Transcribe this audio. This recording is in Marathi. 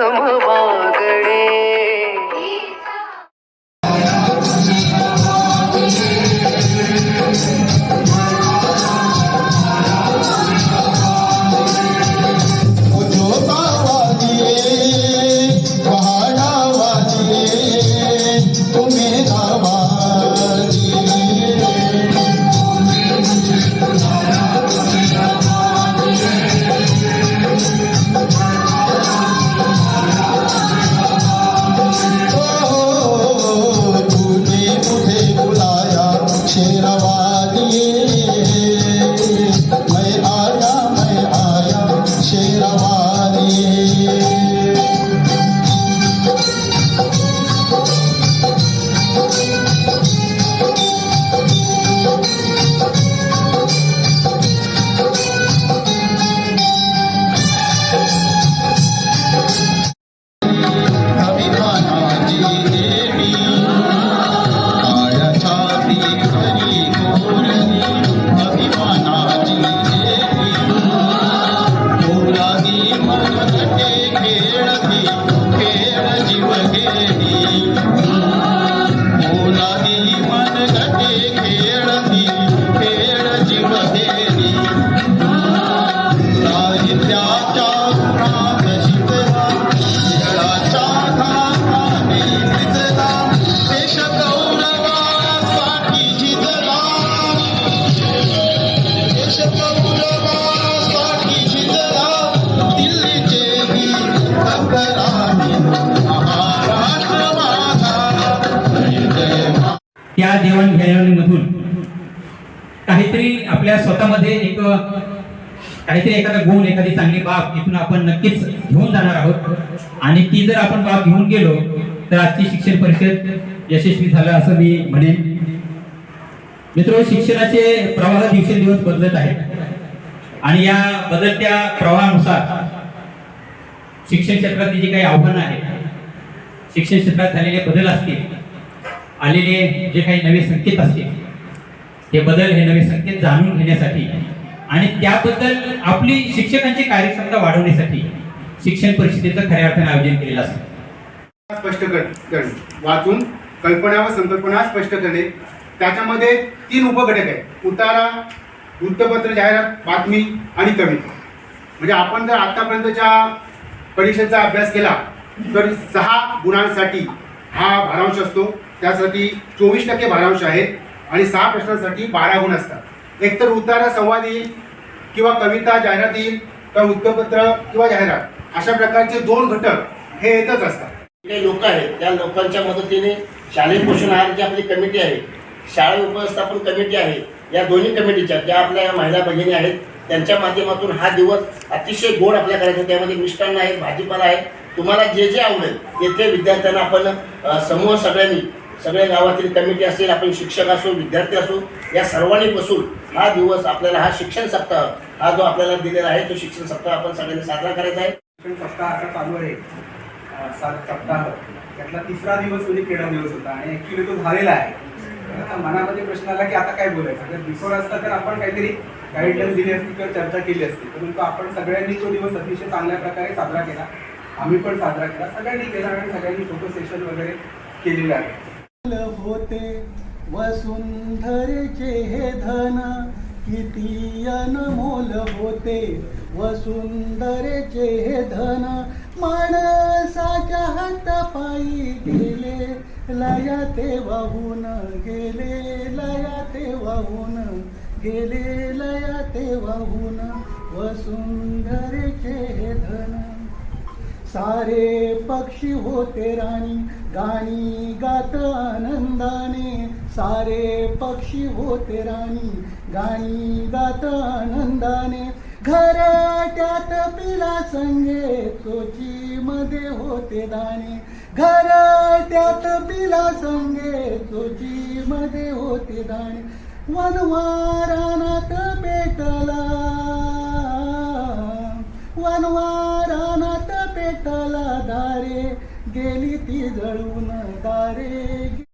माणसा काहीतरी आपल्या स्वतःमध्ये एक काहीतरी एखादा गुण एखादी चांगली बाब इथून आपण नक्कीच घेऊन जाणार आहोत. आणि ती जर आपण बाब घेऊन गेलो तर आजची शिक्षण परिषद यशस्वी झालं असं मी म्हणेन. मित्र शिक्षणाचे प्रवाह दिवसेंदिवस बदलत आहेत. आणि या बदलत्या प्रवाहानुसार शिक्षण क्षेत्रातली जी काही आव्हानं आहेत. शिक्षण क्षेत्रात झालेले बदल असतील आलेले जे काही नवे संकेत असतील हे बदल हे नवे संकेत जाणून घेण्यासाठी आणि त्याबद्दल आपली शिक्षकांची कार्यक्षमता वाढवण्यासाठी शिक्षण परिषदेचं खऱ्या अर्थाने आयोजन केलेलं असतं. स्पष्ट कर करणे वाचून कल्पना व संकल्पना स्पष्ट करणे. त्याच्यामध्ये तीन उपघटक आहेत. उतारा वृत्तपत्र जाहिरात बातमी आणि कविता. म्हणजे आपण जर आतापर्यंतच्या परीक्षेचा अभ्यास केला तर सहा गुणांसाठी हा भारांश असतो. त्यासाठी चोवीस टक्के भारांश आहे. आणि सहा प्रश्नांसाठी बारा गुण असतात. एकतर उतारा संवाद येईल किंवा कविता जाहिरात येईल किंवा वृत्तपत्र किंवा जाहिरात. अशा प्रकारचे दोन घटक हे येतच असतात. काही लोक आहेत त्या लोकांच्या मदतीने शालेय पोषण जी आपली कमिटी आहे शाळा व्यवस्थापन कमिटी आहे या दोन्ही कमिटीच्या ज्या आपल्या महिला भगिनी आहेत त्यांच्या माध्यमातून हा दिवस अतिशय गोड आपल्या करायचा त्यामध्ये मिष्टान्न आहे भाजीपाला आहे तुम्हाला जे जे आवडेल तेथे विद्यार्थ्यांना आपण समूह सगळ्यांनी सगळ्या गावातील कमिटी असेल आपण शिक्षक असो विद्यार्थी असो या सर्वांनी बसून हा दिवस आपल्याला हा शिक्षण सप्ताह हा जो आपल्याला दिलेला आहे तो शिक्षण सप्ताह आपण सगळ्यांनी साजरा करायचा आहे. शिक्षण सप्ताह आता चालू आहे. सात सप्ताह. त्यातला तिसरा दिवस म्हणजे क्रीडा दिवस होता आणि ऍक्च्युली तो झालेला आहे. मनामध्ये प्रश्न आला की आता काय बोलायचं? जर बिफोर असता तर आपण काहीतरी गाईडलाईन दिली असती किंवा चर्चा केली असती. परंतु आपण सगळ्यांनी तो दिवस अतिशय चांगल्या प्रकारे साजरा केला. आम्ही पण साजरा केला. सगळ्यांनी केला आणि सगळ्यांनी फोटो सेशन वगैरे केलेलं आहे होते. वसुंधरेचे हे धन किती अनमोल होते. वसुंधरेचे हे धन माणसाच्या हातापायी गेले. लया ते वाहून गेले लया ते वाहून गेले लया ते वाहून वसुंधरेचे हे धन सारे पक्षी होते राणी गाणी गात आनंदाने. सारे पक्षी होते राणी गाणी गात आनंदाने. घराट्यात पिला संगे चोची मध्ये होते दाणे. घराट्यात पिला संगे चोची मध्ये होते दाणे. वनवारानात भेटला वनवा गेली ती जळून दारे.